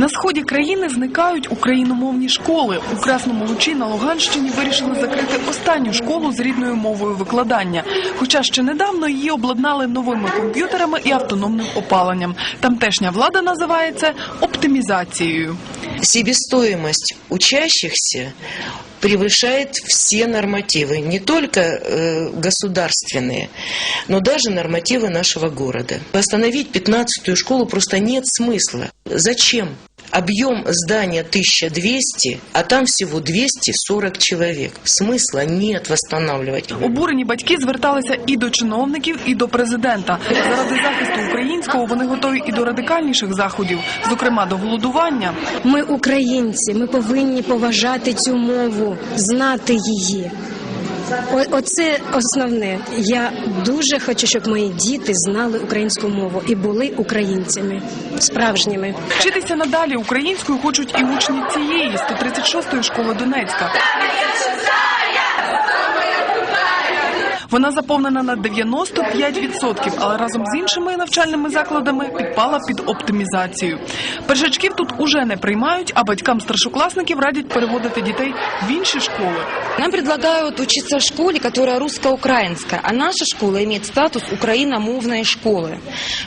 На сході країни зникають україномовні школи. У Красному Лучі на Луганщині вирішили закрити останню школу з рідною мовою викладання. Хоча ще недавно її обладнали новими комп'ютерами і автономним опаленням. Тамтешня влада називає це оптимізацією. себестоимость учащихся превышает все нормативы, не только э, государственные, но даже нормативы нашего города. Остановить 15-ю школу просто нет смысла. Зачем? Объем здания 1200, а там всего 240 человек. Смысла нет восстанавливать. Обурені батьки зверталися і до чиновників, і до президента. Заради захисту українського вони готові і до радикальніших заходів, зокрема до голодування. Ми українці, ми повинні поважати цю мову, знати її. О- Оце основне. Я дуже хочу, щоб мої діти знали українську мову і були українцями справжніми. Вчитися надалі українською хочуть і учні цієї 136-ї школи Донецька. Вона заповнена на 95%, але разом з іншими навчальними закладами підпала під оптимізацію. Першачків тут уже не приймають, а батькам старшокласників радять переводити дітей в інші школи. Нам предлагают учиться в школе, которая русско-украинская, а наша школа имеет статус украиномовной школы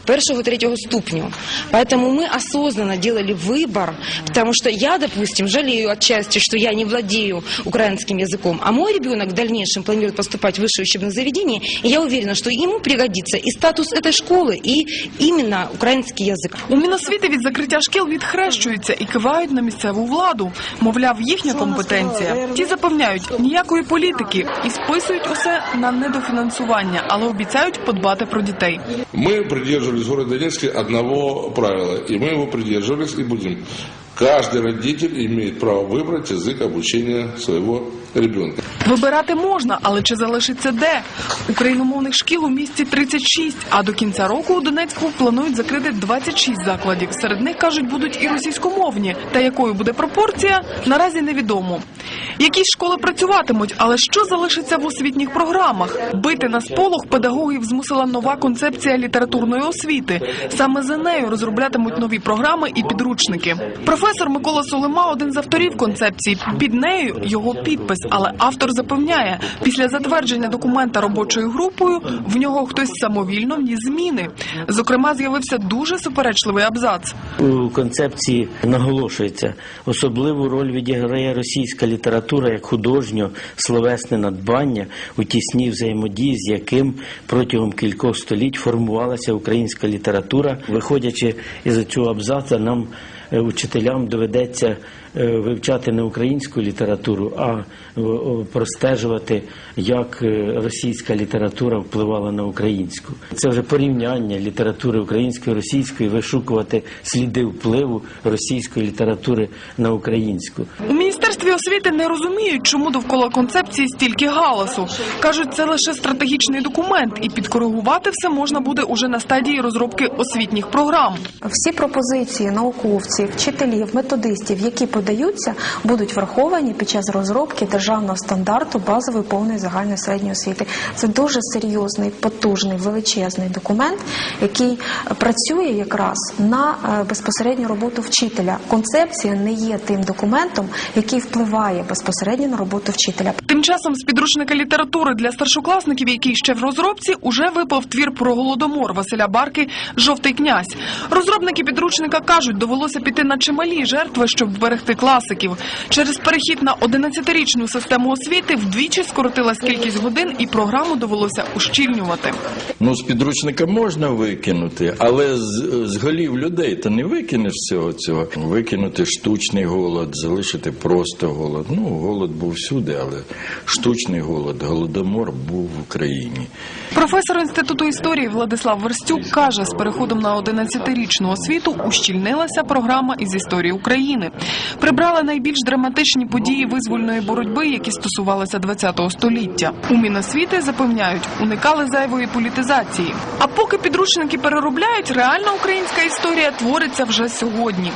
первого-третьего ступню. Поэтому мы осознанно делали выбор, потому что я, допустим, жалею отчасти, что я не владею украинским языком, а мой ребенок в дальнейшем планирует поступать в высшее учебное заведение, и я уверена, что ему пригодится и статус этой школы, и именно украинский язык. У Міносвіти від закриття шкіл відхрещуються і кивають на місцеву владу. Мовляв, їхня компетенція. Ті запевняють ніякої політики і списують усе на недофінансування, але обіцяють подбати про дітей. Мы придерживались в городе Донецке одного правила, и мы его придерживались и будем. Каждый родитель имеет право выбрать язык обучения своего ребенка. Вибирати можна, але чи залишиться де? Україномовних шкіл у місті 36, а до кінця року у Донецьку планують закрити 26 закладів. Серед них кажуть, будуть і російськомовні. Та якою буде пропорція, наразі невідомо. Якісь школи працюватимуть, але що залишиться в освітніх програмах? Бити на сполох педагогів змусила нова концепція літературної освіти. Саме за нею розроблятимуть нові програми і підручники. Професор Микола Солима один з авторів концепції. Під нею його підпис, але автор запевняє, після затвердження документа робочою групою в нього хтось самовільно вніс зміни. Зокрема, з'явився дуже суперечливий абзац. У концепції наголошується особливу роль відіграє російська література як художньо-словесне надбання у тісній взаємодії, з яким протягом кількох століть формувалася українська література. Виходячи із цього абзаца, нам учителям доведеться е, вивчати не українську літературу, а е, простежувати, як е, російська література впливала на українську. Це вже порівняння літератури української і російської, вишукувати сліди впливу російської літератури на українську. У міністерстві освіти не розуміють, чому довкола концепції стільки галасу. кажуть, це лише стратегічний документ, і підкоригувати все можна буде уже на стадії розробки освітніх програм. Всі пропозиції науковців, вчителів, методистів, які подаються, будуть враховані під час розробки державного стандарту базової повної загальної середньої освіти. Це дуже серйозний, потужний, величезний документ, який працює якраз на е, безпосередню роботу вчителя. Концепція не є тим документом, який впливає безпосередньо на роботу вчителя. Тим часом з підручника літератури для старшокласників, який ще в розробці, уже випав твір про голодомор Василя Барки Жовтий князь. Розробники підручника кажуть, довелося піти на чималі жертви, щоб вберегти класиків. Через перехід на 11-річну систему освіти вдвічі скоротилась кількість годин, і програму довелося ущільнювати. Ну, з підручника можна викинути, але з, з голів людей ти не викинеш всього цього. Викинути штучний голод, залишити просто голод. Ну, голод був всюди, але штучний голод, голодомор був в Україні. Професор інституту історії Владислав Верстюк каже, з переходом на 11-річну освіту ущільнилася програма із історії України. Прибрали найбільш драматичні події визвольної боротьби, які стосувалися ХХ століття. У Міносвіти запевняють, уникали зайвої політизації. А поки підручники переробляють, реальна українська історія твориться вже сьогодні.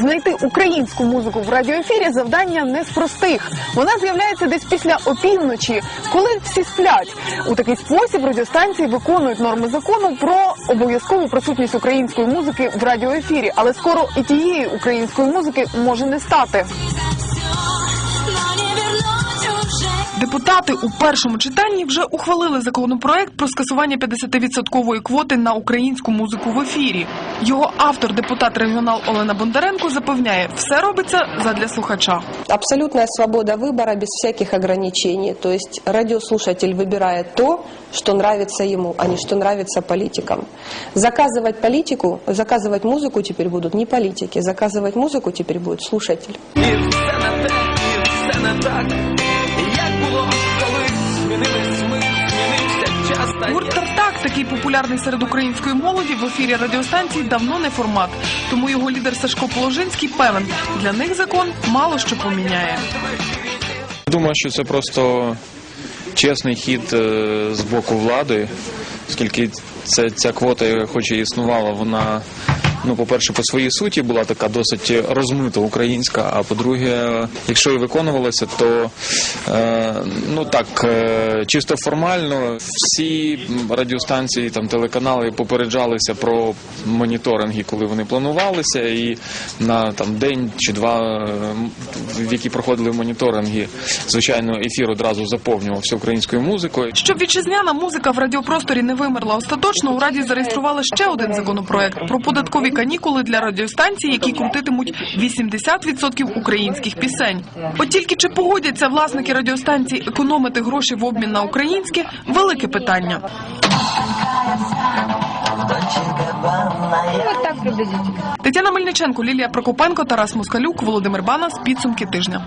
Знайти українську музику в радіоефірі завдання не з простих. Вона з'являється десь після опівночі, коли всі сплять. У такий спосіб радіостанції виконують норми закону про обов'язкову присутність української музики в радіоефірі. Але скоро і тієї української музики може не стати. Депутати у першому читанні вже ухвалили законопроект про скасування 50-відсоткової квоти на українську музику в ефірі. Його автор, депутат регіонал Олена Бондаренко, запевняє, все робиться задля слухача. Абсолютная свобода выбора без всяких ограничений. То есть радиослушатель выбирает то, что нравится ему, а не что нравится политикам. Заказывать политику, заказывать музыку теперь будут не политики, заказывать музыку теперь будет слушатель. Гурт Тартак, такий популярний серед української молоді, в ефірі радіостанції давно не формат. Тому його лідер Сашко Положинський певен, для них закон мало що поміняє. Думаю, що це просто чесний хід е, з боку влади, оскільки це, ця квота, хоч і існувала, вона, ну, по-перше, по своїй суті була така досить розмита українська, а по-друге, якщо і виконувалося, то е, ну так, е, чисто формально всі радіостанції, там, телеканали попереджалися про моніторинги, коли вони планувалися, і на там, день чи два, е, в які проходили моніторинги, звичайно, ефір одразу заповнювався українською музикою. Щоб вітчизняна музика в радіопросторі не вимерла остаточно, у раді зареєстрували ще один законопроект про податкові канікули для радіостанцій, які крутитимуть 80% українських пісень. От тільки чи погодяться власники радіостанцій економити гроші в обмін на українське велике питання. Тетяна Мельниченко, Лілія Прокопенко, Тарас Москалюк, Володимир Банас. Підсумки тижня.